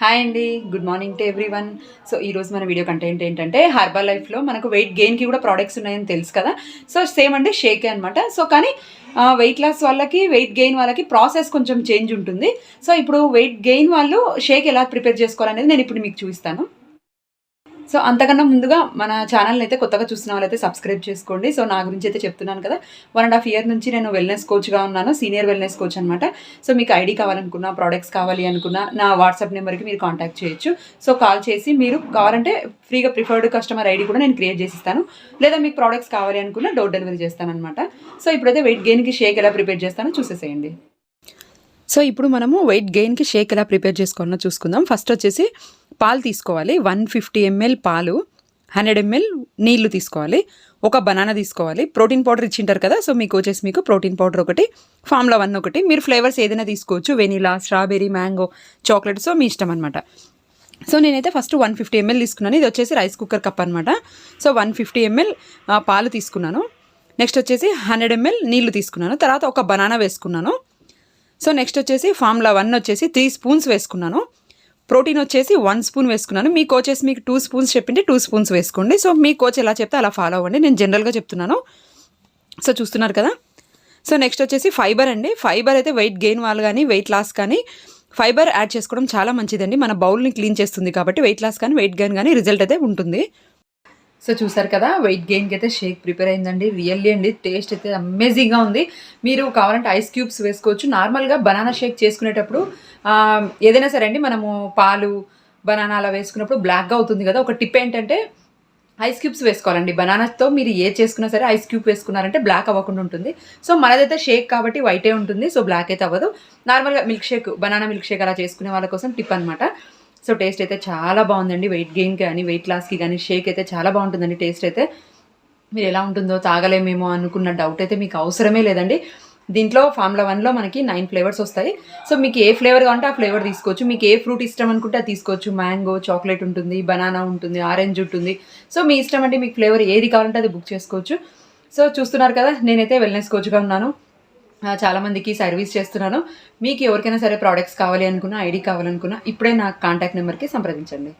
Hi అండి good morning to everyone so ఈరోజు మన వీడియో కంటెంట్ ఏంటంటే హర్బల్ లైఫ్లో మనకు వెయిట్ గెయిన్కి కూడా ప్రోడక్ట్స్ ఉన్నాయని తెలుసు కదా. సో సేమ్ అంటే షేకే అనమాట సో కానీ వెయిట్ లాస్ వాళ్ళకి వెయిట్ గెయిన్ వాళ్ళకి ప్రాసెస్ కొంచెం చేంజ్ ఉంటుంది. సో ఇప్పుడు వెయిట్ గెయిన్ వాళ్ళు షేక్ ఎలా ప్రిపేర్ చేసుకోవాలనేది నేను ఇప్పుడు మీకు చూపిస్తాను. సో అంతకన్నా ముందుగా మన ఛానల్ని అయితే కొత్తగా చూసిన వాళ్ళైతే సబ్స్క్రైబ్ చేసుకోండి. సో నా గురించి అయితే చెప్తున్నాను కదా. వన్ అండ్ హాఫ్ ఇయర్ నుంచి నేను వెల్నెస్ కోచ్గా ఉన్నాను. సీనియర్ వెల్నెస్ కోచ్ అనమాట సో మీకు ఐడి కావాలనుకున్నా ప్రోడక్ట్స్ కావాలి అనుకున్నా నా వాట్సాప్ నెంబర్కి మీరు కాంటాక్ట్ చేయొచ్చు. సో కాల్ చేసి మీరు కావాలంటే ఫ్రీగా ప్రిఫర్డ్ కస్టమర్ ఐడి కూడా నేను క్రియేట్ చేసిస్తాను. లేదా మీకు ప్రోడక్ట్స్ కావాలి అనుకున్నా డోర్ డెలివరీ చేస్తానమాట సో ఇప్పుడైతే వెయిట్ గెయిన్కి షేక్ ఎలా ప్రిపేర్ చేస్తానో చూసేసేయండి. సో ఇప్పుడు మనము వెయిట్ గెయిన్కి షేక్ ఎలా ప్రిపేర్ చేసుకోవాలో చూసుకుందాం. ఫస్ట్ వచ్చేసి పాలు తీసుకోవాలి. వన్ ఫిఫ్టీ ఎంఎల్ పాలు హండ్రెడ్ ఎంఎల్ నీళ్ళు తీసుకోవాలి. ఒక బనానా తీసుకోవాలి. ప్రోటీన్ పౌడర్ ఇచ్చింటారు కదా సో మీకు వచ్చేసి మీకు ప్రోటీన్ పౌడర్ ఒకటి ఫామ్లో వన్ ఒకటి. మీరు ఫ్లేవర్స్ ఏదైనా తీసుకోవచ్చు vanilla strawberry mango chocolate so మీ ఇష్టం అనమాట సో నేనైతే ఫస్ట్ వన్ ఫిఫ్టీ ఎంఎల్ తీసుకున్నాను. ఇది వచ్చేసి రైస్ కుక్కర్ కప్ అనమాట సో వన్ ఫిఫ్టీ ఎంఎల్ పాలు తీసుకున్నాను. నెక్స్ట్ వచ్చేసి హండ్రెడ్ ఎంఎల్ నీళ్ళు తీసుకున్నాను. తర్వాత ఒక బనానా వేసుకున్నాను. సో నెక్స్ట్ వచ్చేసి ఫామ్లా వన్ వచ్చేసి త్రీ స్పూన్స్ వేసుకున్నాను. ప్రోటీన్ వచ్చేసి వన్ స్పూన్ వేసుకున్నాను. మీ వచ్చేసి మీకు టూ స్పూన్స్ చెప్పింటే టూ స్పూన్స్ వేసుకోండి. సో మీ కోచ్ ఎలా చెప్తే అలా ఫాలో అవ్వండి. నేను జనరల్గా చెప్తున్నాను. సో చూస్తున్నారు కదా? సో నెక్స్ట్ వచ్చేసి ఫైబర్ అండి. ఫైబర్ అయితే వెయిట్ గెయిన్ వాళ్ళు కానీ వెయిట్ లాస్ కానీ ఫైబర్ యాడ్ చేసుకోవడం చాలా మంచిదండి. మన బౌల్ని క్లీన్ చేస్తుంది కాబట్టి వెయిట్ లాస్ కానీ వెయిట్ గెయిన్ కానీ రిజల్ట్ అయితే ఉంటుంది. సో చూసారు కదా వెయిట్ గెయిన్కి అయితే షేక్ ప్రిపేర్ అయిందండి. రియల్లీ అండి. టేస్ట్ అయితే అమేజింగ్గా ఉంది. మీరు కావాలంటే ఐస్ క్యూబ్స్ వేసుకోవచ్చు. నార్మల్గా బనానా షేక్ చేసుకునేటప్పుడు ఏదైనా సరే అండి మనము పాలు బనానా అలా వేసుకున్నప్పుడు బ్లాక్గా అవుతుంది కదా. ఒక టిప్ ఏంటంటే ఐస్ క్యూబ్స్ వేసుకోవాలండి. బనానాతో మీరు ఏ చేసుకున్నా సరే ఐస్ క్యూబ్ వేసుకున్నారంటే బ్లాక్ అవ్వకుండా ఉంటుంది. సో మనదైతే షేక్ కాబట్టి వైటే ఉంటుంది. సో బ్లాక్ అయితే అవ్వదు. నార్మల్గా milk shake banana milk shake అలా చేసుకునే వాళ్ళ కోసం టిప్ అనమాట సో టేస్ట్ అయితే చాలా బాగుందండి. వెయిట్ గెయిన్కి కానీ వెయిట్ లాస్కి కానీ షేక్ అయితే చాలా బాగుంటుందండి టేస్ట్ అయితే. మీరు ఎలా ఉంటుందో తాగలేమేమో అనుకున్న డౌట్ అయితే మీకు అవసరమే లేదండి. దీంట్లో ఫార్ములా వన్లో మనకి నైన్ ఫ్లేవర్స్ వస్తాయి. సో మీకు ఏ ఫ్లేవర్ కావాలంటే ఆ ఫ్లేవర్ తీసుకోవచ్చు. మీకు ఏ ఫ్రూట్ ఇష్టం అనుకుంటే అది తీసుకోవచ్చు. మ్యాంగో చాక్లెట్ ఉంటుంది బనానా ఉంటుంది ఆరెంజ్ ఉంటుంది. సో మీ ఇష్టం అంటే మీకు ఫ్లేవర్ ఏది కావాలంటే అది బుక్ చేసుకోవచ్చు. సో చూస్తున్నారు కదా నేనైతే వెల్నెస్ కోచ్గా ఉన్నాను. చాలామందికి చాలా మందికి సర్వీస్ చేస్తున్నాను. మీకు ఎవరికైనా సరే ప్రోడక్ట్స్ కావాలి అనుకున్నా ఐడి కావాలనుకున్నా ఇప్పుడే నా కాంటాక్ట్ నెంబర్కి సంప్రదించండి.